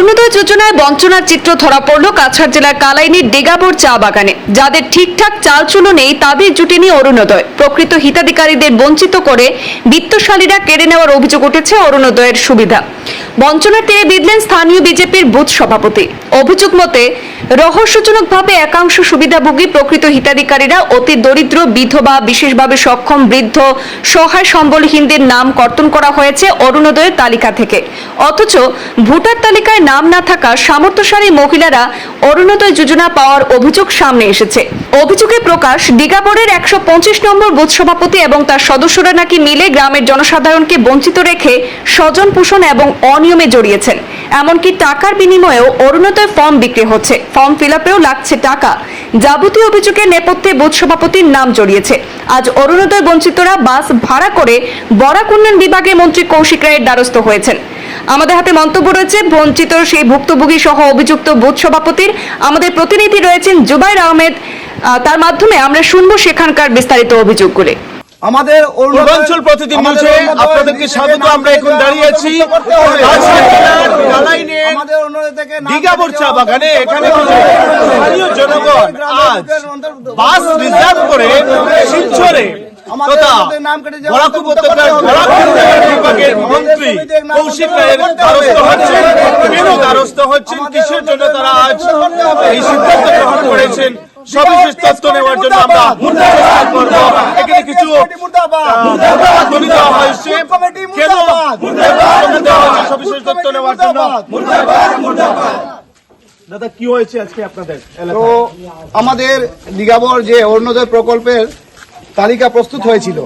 অরুণোদয় যোজনায় বঞ্চনার চিত্র ধরা পড়ল কাছাড় জেলার কালাইনির ডেগাবোর চা বাগানে। যাদের ঠিকঠাক চাল চুলো নেই, তাদের জুটেনি অরুণোদয়। প্রকৃত হিতাধিকারীদের বঞ্চিত করে বিত্তশালীরা কেড়ে নেওয়ার অভিযোগ উঠেছে অরুণোদয়ের সুবিধা। বঞ্চনার তীরে বিঁধলেন স্থানীয় বিজেপির বুথ সভাপতি। অভিযোগ মতে, রহস্যজনকভাবে একাংশ সুবিধাভোগী প্রকৃত হিতাধিকারীরা অতি দরিদ্র, বিধবা, বিশেষভাবে সক্ষম, বৃদ্ধ, সহায় সম্বলহীনদের নাম কর্তন করা হয়েছে অরুণোদয়ের তালিকা থেকে। অথচ ভোটার তালিকায় নাম না থাকা সামর্থ্যশালী মহিলারা অরুণোদয় যোজনা পাওয়ার অভিযোগ সামনে এসেছে। অভিযোগে প্রকাশ ডিগাবরের একশো পঁচিশ নম্বর বুথ সভাপতি এবং তার সদস্যরা নাকি মিলে গ্রামের জনসাধারণকে বঞ্চিত রেখে স্বজন পোষণ এবং অনিয়মে জড়িয়েছেন। এমনকি টাকার বিনিময়েও অরুণোদয় ফর্ম বিক্রি হচ্ছে। ফর্ম ফিল আপেও লাগছে টাকা। যাবতীয় অভিযোগের নেপথ্যে বুথ সভাপতির নাম জড়িয়েছে। আজ অরুণোদয় বঞ্চিতরা বাস ভাড়া করে বরাক উন্নয়ন বিভাগের মন্ত্রী কৌশিক রায়ের দ্বারস্থ হয়েছেন। আমাদের হাতে মন্তব্য রয়েছে, বঞ্চিত সেই ভুক্তভোগী সহ অভিযুক্ত বুথ সভাপতির। আমাদের প্রতিনিধি রয়েছেন জুবাইর আহমেদ। তার মাধ্যমে আমরা শুনব সেখানকার বিস্তারিত অভিযোগগুলি। আমাদের পূর্বাঞ্চল প্রতিদিন নিউজে আপনাদেরকে স্বাগত আমরা এখন দাঁড়িয়ে আছি দিঘাবর চা বাগানে এখানে স্থানীয় জনগণ আজ বাস রিজার্ভ করে শিলচরে তথা অরুণোদয় নাম কেটে দেওয়া বরাক উপত্যকার বরাক বিভাগের মন্ত্রী কৌশিক রায়ের দ্বারস্থ হচ্ছেন। কেন দ্বারস্থ হচ্ছেন? কিসের জন্য তারা আজ এই সিদ্ধান্ত গ্রহণ করেছেন? সবিশেষ তথ্য নেওয়ার জন্য আমরা এখানে কিছু আহ, ধ্বনি দেওয়া হয়েছে। কেন মুর্দাবাদ। ধ্বনি দেওয়া হয়েছে সবিশেষ তথ্য নেওয়ার জন্য। দাদা কি হয়েছে আজকে আপনাদের তো আমাদের দিঘাবর যে অরুণোদয় প্রকল্পের তালিকা প্রস্তুত হয়েছিল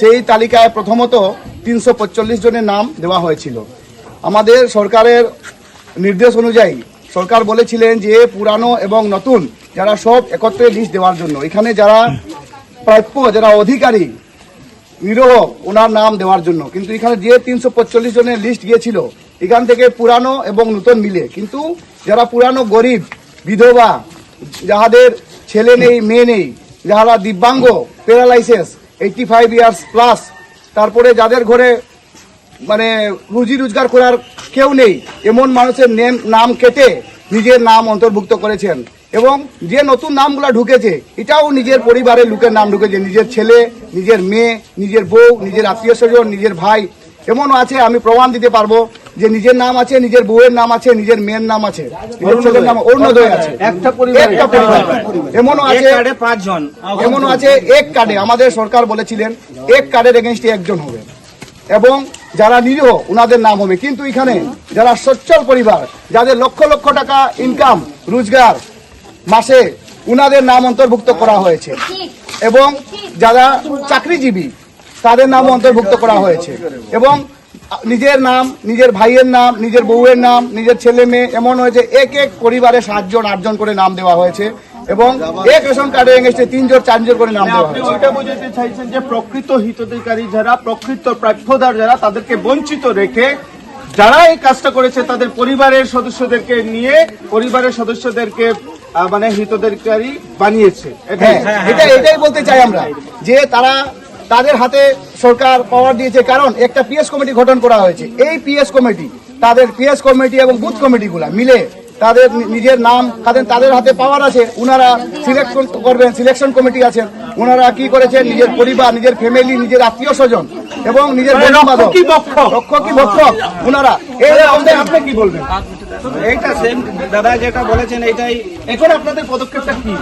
সেই তালিকায় প্রথমত তিনশো জনের নাম দেওয়া হয়েছিল। আমাদের সরকারের নির্দেশ অনুযায়ী সরকার বলেছিলেন যে পুরানো এবং নতুন যারা সব একত্রে লিস্ট দেওয়ার জন্য। এখানে যারা প্রাপ্য, যারা অধিকারী, নিরহ, ওনার নাম দেওয়ার জন্য। কিন্তু এখানে যে তিনশো পঁয়তাল্লিশ জনের লিস্ট গিয়েছিল, এখান থেকে পুরানো এবং নতুন মিলে। কিন্তু যারা পুরানো গরিব, বিধবা, যাহাদের ছেলে নেই, মেয়ে নেই, যাহারা দিব্যাঙ্গ paralysis eighty five years plus তারপরে যাদের ঘরে মানে রুজি রোজগার করার কেউ নেই। এমন মানুষের নেম নাম কেটে নিজের নাম অন্তর্ভুক্ত করেছেন। এবং যে নতুন নামগুলো ঢুকেছে এটাও নিজের পরিবারের লোকের নাম ঢুকেছে। নিজের ছেলে নিজের মেয়ে নিজের বউ নিজের আত্মীয় স্বজন নিজের ভাই। এমনও আছে আমি প্রমাণ দিতে পারব যে নিজের নাম আছে নিজের বউয়ের নাম আছে নিজের মেয়ের নাম আছে নিজের ছেলের নাম অরুণোদয় আছে। একটা একটা পরিবার। এমনও আছে পাঁচজন। এমনও আছে এক কার্ডে। আমাদের সরকার বলেছিলেন এক কার্ডের এগেনস্টে একজন হবে। এবং যারা নিরীহ ওনাদের নাম হবে। কিন্তু এখানে যারা সচ্ছল পরিবার, যাদের লক্ষ লক্ষ টাকা ইনকাম রোজগার মাসে উনাদের নাম অন্তর্ভুক্ত করা হয়েছে। এবং যারা চাকরিজীবী, তাদের নাম অন্তর্ভুক্ত করা হয়েছে। এবং নিজের নাম, নিজের ভাইয়ের নাম, নিজের বউয়ের নাম, নিজের ছেলে মেয়ে, এমন হয়েছে, এক এক পরিবারে সাতজন, আটজন করে নাম দেওয়া হয়েছে। এবং এক রেশন কার্ডের এগেনস্টে তিনজন চারজন করে নাম দেওয়া আপনি ওইটা বোঝাতে চাইছেন যে প্রকৃত হিতাধিকারী যারা প্রকৃত প্রাপ্যদার যারা তাদেরকে বঞ্চিত রেখে যারা এই কাজটা করেছে তাদের পরিবারের সদস্যদেরকে নিয়ে পরিবারের সদস্যদেরকে মানে হিতাধিকারী বানিয়েছে। হ্যাঁ এটা এটাই বলতে চাই আমরা যে তারা তাদের হাতে সরকার পাওয়ার দিয়েছে কারণ একটা পিএস কমিটি গঠন করা হয়েছে। এই পিএস কমিটি তাদের পিএস কমিটি এবং বুথ কমিটিগুলা মিলে তাদের নিজের নাম তাদের তাদের হাতে পাওয়ার আছে ওনারা সিলেকশন করবেন সিলেকশন কমিটি আছেন। ওনারা কি করেছেন? নিজের পরিবার নিজের ফ্যামিলি নিজের আত্মীয় স্বজন এবং নিজের মানে বন্ধু বান্ধব। রক্ষক কি ভক্ষক ওনারা এই আপনি কি বলবেন? এইটা সেম দাদা যেটা বলেছেন এইটাই। এখন আপনাদের পদক্ষেপটা কি?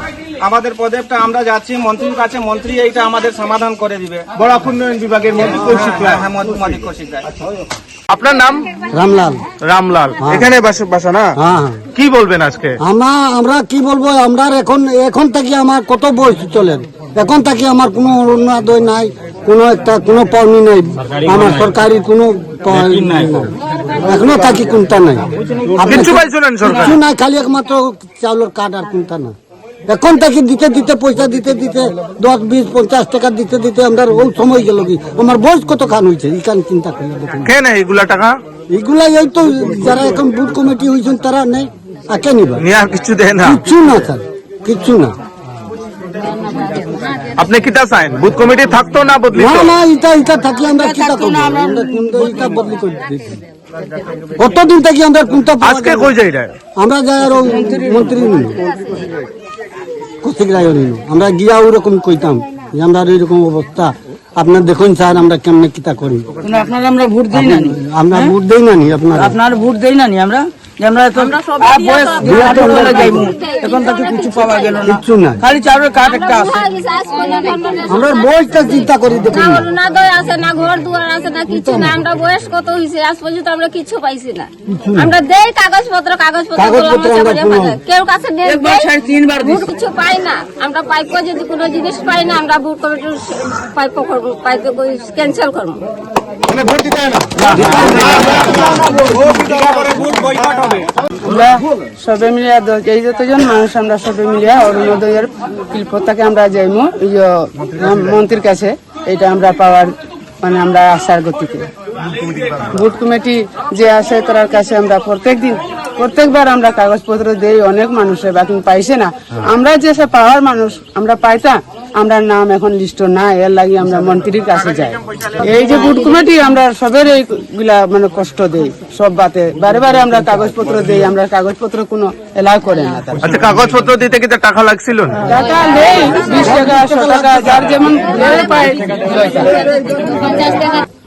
আমাদের পদক্ষেপটা আমরা যাচ্ছি মন্ত্রীর কাছে মন্ত্রী এইটা আমাদের সমাধান করে দিবে। বরাক উন্নয়ন বিভাগের মন্ত্রী কৌশিক রায়। হ্যাঁ মধু কৌশিক রায়। আপনার নাম? রামলাল। রামলাল। এখানে বাসা বাসা না? হ্যাঁ হ্যাঁ। কি বলবেন আজকে? আমরা আমরা কি বলব? আমরা এখন এখন থেকে আমার কত বয়স চলেন। এখন থেকে আমার কোনো অরুণোদয় নাই কোনো একটা কোনো পাওনি নাই। আমার সরকারি কোনো এখনও থাকি কোনটা নাই। কিছু নাই খালি একমাত্র চাউলের কার্ড আর কোনটা না এখন থেকে দিতে দিতে পয়সা দিতে দিতে দশ বিশ পঞ্চাশ টাকা দিতে দিতে আমরা ওই সময় গেল কি? আমার বয়স কত খান হয়েছে ইখান চিন্তা করি কেন এগুলা টাকা? এগুলা এই তো যারা এখন বুথ কমিটি হয়েছেন তারা নেই আর কেন নিবা? কিছু দেয় না। কিচ্ছু না স্যার কিচ্ছু না। আপনি কিটা চাইন? বুথ কমিটি থাকতো না বদলি না না এটা এটা থাকলে আমরা কিটা করব? আমরা কিন্তু এটা বদলি করে দিচ্ছি কতদিন থেকে আমরা কোনটা আজকে কই যাই রে আমরা যাই আর মন্ত্রী কৌশিক রায় আমরা গিয়া ওরকম কইতাম যে আমরা এরকম অবস্থা। আপনার দেখুন স্যার আমরা কেমনে কিতা করি? আপনার আমরা ভোট দিই না আমরা ভোট দেই না নি আপনার? আপনার ভোট দেই না নি আমরা? আমরা এখন আর বয়স বিরাট হলে যাইব এখন তাকে কিছু পাওয়া গেল না। কিচ্ছু নাই। খালি চাউলের কাঠ একটা আছে। আমরা বয়সটা চিন্তা করি দেখুন। না না দই আছে না ঘর দুয়ার আছে না কিছু না আমরা বয়স কত হয়েছে আজ পর্যন্ত আমরা কিছু পাইছি না। আমরা দেই কাগজ পত্র কাগজ পত্র কাগজপত্র কেউ কাছে একবার সাড়ে তিনবার ভোট কিছু পাই না। আমরা পাইপো যদি কোনো জিনিস পাই না আমরা ভোট কমিটির পাইপো করব পাইপো ক্যান্সেল করব। মানে ভোট দিতে সবে মিলিয়া এই যতজন মানুষ, আমরা সবে মিলিয়া অরুণোদয়ের শিল্পতাকে আমরা যাইমু মন্ত্রীর কাছে। এটা আমরা পাওয়ার মানে আমরা আশার গতিতে। বুট কমিটি যে আছে তার কাছে আমরা প্রত্যেক দিন প্রত্যেকবার আমরা কাগজপত্র দেই, অনেক মানুষের বাকি পাইছে না। আমরা যে পাওয়ার মানুষ, আমরা পাইতাম। আমরা নাম এখন লিস্ট না এর লাগি আমরা মন্ত্রীর কাছে যাই। এই যে বুট কমিটি আমরা সবের এইগুলা মানে কষ্ট দেই সব বাতে বারে বারে আমরা কাগজপত্র দেই আমরা কাগজপত্র কোনো এলাও করে না। আচ্ছা কাগজপত্র দিতে কি টাকা লাগছিল না? টাকা নেই বিশ টাকা একশো টাকা যার যেমন পায়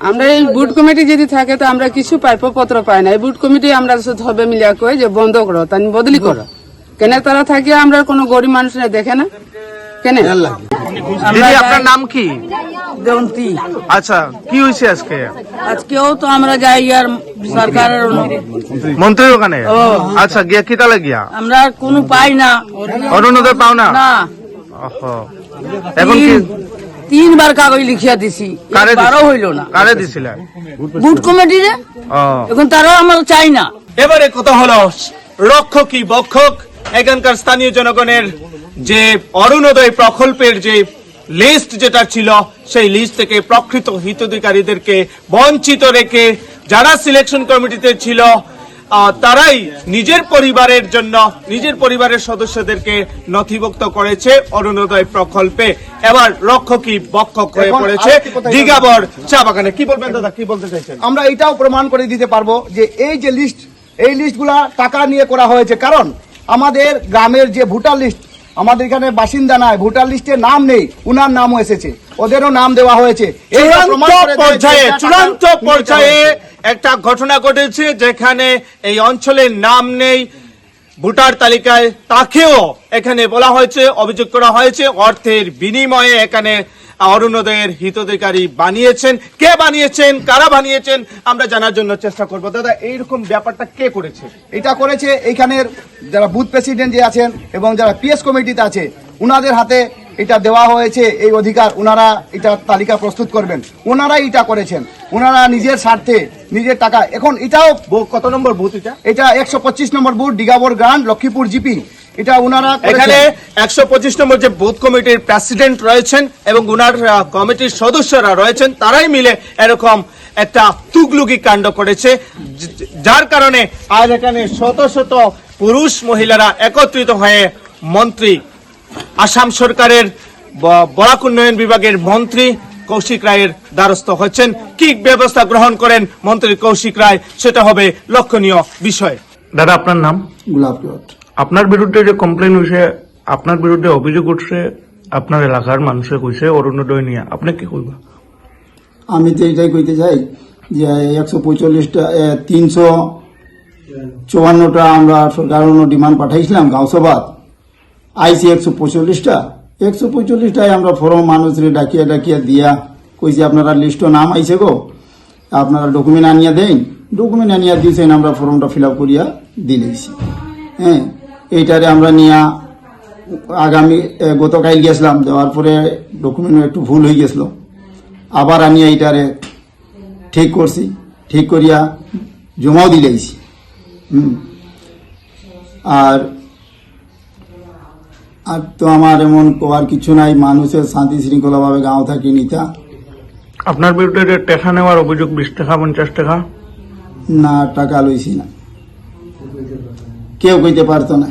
আমরা এই বুট কমিটি যদি থাকে তো আমরা কিছু পাইপো পত্র পাই না। এই বুট কমিটি আমরা শুধু হবে মিলিয়া কই যে বন্ধ করো তাই বদলি করো। কেন তারা থাকে আমরা কোনো গরিব মানুষ দেখে না। কেন? দিদি আপনার নাম কি? দেবন্তী আচ্ছা কি হয়েছে আজকে? আজকেও তো আমরা যাই আর সরকারের মন্ত্রীর ওখানে? আচ্ছা গিয়া কি তালে গিয়া? আমরা কোনো পাই না। অরুণোদয় পাও না? না। এখন কি? তিনবার কাগজ লিখিয়া দিছি? বারো হইল না। কারে দিছিলেন বুট কমিটি রে? এখন তারাও আমরা চাই না। এবারে কথা হলো রক্ষকই বক্ষক এখানকার স্থানীয় জনগণের যে অরুণোদয় প্রকল্পের যে লিস্ট যেটা ছিল সেই লিস্ট থেকে প্রকৃত হিতাধিকারীদেরকে বঞ্চিত রেখে যারা সিলেকশন কমিটিতে ছিল তারাই নিজের পরিবারের জন্য নিজের পরিবারের সদস্যদেরকে নথিভুক্ত করেছে অরুণোদয় প্রকল্পে। এবার রক্ষকই বক্ষক হয়ে পড়েছে। দিগাবর চা বাগানে। কি বলবেন দাদা কি বলতে চাইছেন? আমরা এটাও প্রমাণ করে দিতে পারব যে এই যে লিস্ট এই লিস্টগুলা টাকা নিয়ে করা হয়েছে। কারণ আমাদের গ্রামের যে ভোটার লিস্ট আমাদের এখানে বাসিন্দা নাই ভোটার লিস্টে নাম নেই উনার নামও এসেছে ওদেরও নাম দেওয়া হয়েছে চূড়ান্ত পর্যায়ে চূড়ান্ত পর্যায়ে হয়েছে। একটা ঘটনা ঘটেছে যেখানে এই অঞ্চলের নাম নেই ভোটার তালিকায় তাকেও এখানে বলা হয়েছে অভিযোগ করা হয়েছে অর্থের বিনিময়ে এখানে অরুণোদয়ের হিতাধিকারী বানিয়েছেন। কে বানিয়েছেন? কারা বানিয়েছেন? আমরা জানার জন্য চেষ্টা করব। দাদা এইরকম ব্যাপারটা কে করেছে? এটা করেছে এইখানের যারা বুথ প্রেসিডেন্ট যে আছেন এবং যারা পিএস কমিটিতে আছে উনাদের হাতে এটা দেওয়া হয়েছে এই অধিকার। ওনারা এটা তালিকা প্রস্তুত করবেন। ওনারাই এটা করেছেন। ওনারা নিজের স্বার্থে নিজের টাকা এখন এটাও কত নম্বর বুথ এটা? এটা একশো পঁচিশ নম্বর booth Digabar grand Lakshmipur GP. এটা ওনারা। এখানে একশো পঁচিশ নম্বর যে বুথ কমিটির প্রেসিডেন্ট রয়েছেন এবং উনার আহ, কমিটির সদস্যরা রয়েছেন তারাই মিলে এরকম একটা তুগলুকি কাণ্ড করেছে যার কারণে আজ এখানে শত শত পুরুষ মহিলারা একত্রিত হয়ে মন্ত্রী আসাম সরকারের বরাক উন্নয়ন বিভাগের মন্ত্রী কৌশিক রায়ের দ্বারস্থ হচ্ছেন। কি ব্যবস্থা গ্রহণ করেন মন্ত্রী কৌশিক রায় সেটা হবে লক্ষণীয় বিষয়। দাদা আপনার নাম? গোলাপ আপনার বিরুদ্ধে যে কমপ্লেন হয়েছে, আপনার বিরুদ্ধে অভিযোগ উঠছে, আপনার এলাকার মানুষে কইছে অরুণোদয় নিয়ে। আপনি কি কইবা? আমি তো এটাই কইতে চাই যে একশো পঁয়তাল্লিশটা তিনশো চুয়ান্নটা আমরা সরকারের জন্য ডিমান্ড পাঠাইছিলাম গাঁও সভাত আইসি একশো পঁয়তাল্লিশটা। একশো পঁয়তাল্লিশটায় আমরা ফর্ম মানুষরে ডাকিয়া ডাকিয়া দিয়া কইছি, আপনারা লিস্ট নাম আইছে গো। আপনারা ডকুমেন্ট আনিয়া দেন। ডকুমেন্ট আনিয়া দিয়েছেন আমরা ফর্মটা ফিল আপ করিয়া দিলেছি হ্যাঁ? এইটারে আমরা নিয়া আগামী গতকাল গেছিলাম দেওয়ার পরে ডকুমেন্ট একটু ভুল হয়ে গেছিল। আবার আনিয়া এইটারে ঠিক করছি ঠিক করিয়া জমাও দিলেছি হুম। আর আর তো আমার এমন কোয়ার কিছু নাই মানুষের শান্তি শৃঙ্খলাভাবে গাঁও থাকি নিতা। আপনার বিরুদ্ধে টাকা নেওয়ার অভিযোগ বিশ টাকা পঞ্চাশ টাকা? না টাকা লইছি না। কেউ কইতে পারতো না।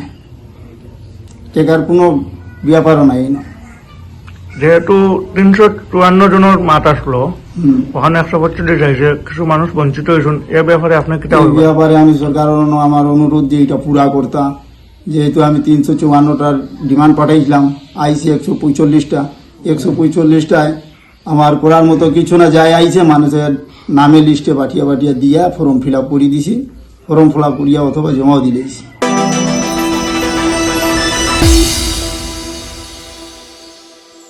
টাকার কোনো ব্যাপারও নাই না। যেহেতু তিনশো চুয়ান্ন জনের মাত আসলো ওখানে একশো পঁয়তাল্লিশ আইসে কিছু মানুষ বঞ্চিত হয়েছেন এ ব্যাপারে আপনি কিতা এই ব্যাপারে আমি সরকারের আমার অনুরোধ যে এটা পুরা করতাম যেহেতু আমি তিনশো চুয়ান্নটার ডিমান্ড পাঠাইছিলাম আইসি একশো পঁয়চল্লিশটা। একশো পঁয়চল্লিশটায় আমার করার মতো কিছু না যায় আইছে মানুষের নামে লিস্টে পাঠিয়ে পাঠিয়ে দিয়া ফর্ম ফিল আপ করিয়ে দিছি। ফর্ম ফিল আপ করিয়া অথবা জমাও দিলেছি